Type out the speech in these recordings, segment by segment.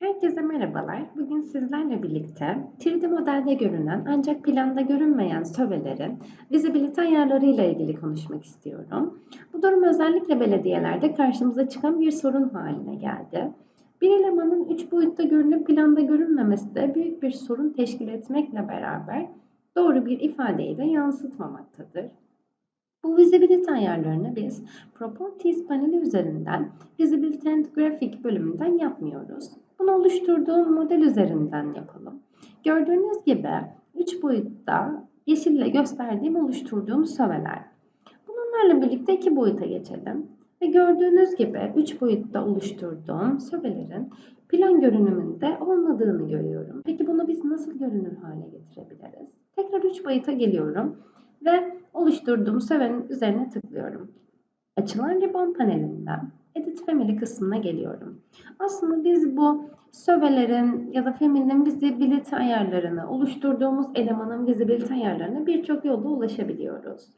Herkese merhabalar. Bugün sizlerle birlikte 3D modelde görünen ancak planda görünmeyen sövelerin vizibilite ayarlarıyla ilgili konuşmak istiyorum. Bu durum özellikle belediyelerde karşımıza çıkan bir sorun haline geldi. Bir elemanın 3 boyutta görünüp planda görünmemesi de büyük bir sorun teşkil etmekle beraber doğru bir ifadeyi de yansıtmamaktadır. Bu visibility ayarlarını biz Properties paneli üzerinden Visibility and Graphic bölümünden yapmıyoruz. Oluşturduğum model üzerinden yapalım. Gördüğünüz gibi 3 boyutta yeşille gösterdiğim oluşturduğum söveler. Bunlarla birlikte 2 boyuta geçelim. Ve gördüğünüz gibi 3 boyutta oluşturduğum sövelerin plan görünümünde olmadığını görüyorum. Peki bunu biz nasıl görünür hale getirebiliriz? Tekrar 3 boyuta geliyorum ve oluşturduğum sövenin üzerine tıklıyorum. Açılan ribbon panelinden Family kısmına geliyorum. Aslında biz bu sövelerin ya da family'nin visibility ayarlarını, oluşturduğumuz elemanın visibility ayarlarına birçok yolda ulaşabiliyoruz.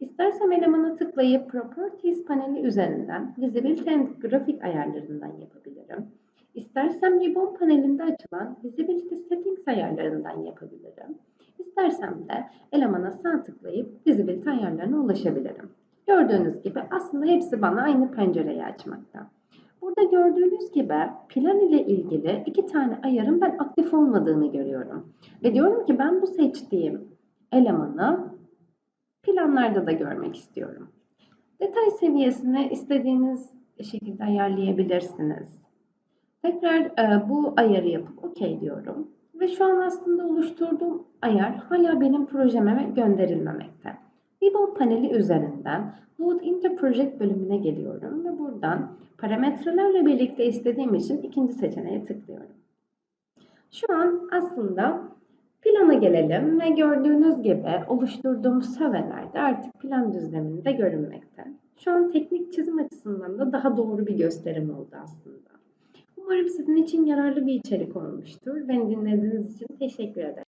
İstersem elemana tıklayıp Properties paneli üzerinden Visibility and Graphic ayarlarından yapabilirim. İstersem Ribbon panelinde açılan Visibility Settings ayarlarından yapabilirim. İstersem de elemana sağ tıklayıp Visibility ayarlarına ulaşabilirim. Gördüğünüz gibi aslında hepsi bana aynı pencereyi açmakta. Burada gördüğünüz gibi plan ile ilgili iki tane ayarın ben aktif olmadığını görüyorum. Ve diyorum ki ben bu seçtiğim elemanı planlarda da görmek istiyorum. Detay seviyesini istediğiniz şekilde ayarlayabilirsiniz. Tekrar e, bu ayarı yapıp OK diyorum. Ve şu an aslında oluşturduğum ayar hala benim projeme gönderilmemekte. Ribbon paneli üzerinden Load into Project bölümüne geliyorum ve buradan parametrelerle birlikte istediğim için ikinci seçeneğe tıklıyorum. Şu an aslında plana gelelim ve gördüğünüz gibi oluşturduğum sövelerde artık plan düzleminde görünmekte. Şu an teknik çizim açısından da daha doğru bir gösterim oldu aslında. Umarım sizin için yararlı bir içerik olmuştur. Beni dinlediğiniz için teşekkür ederim.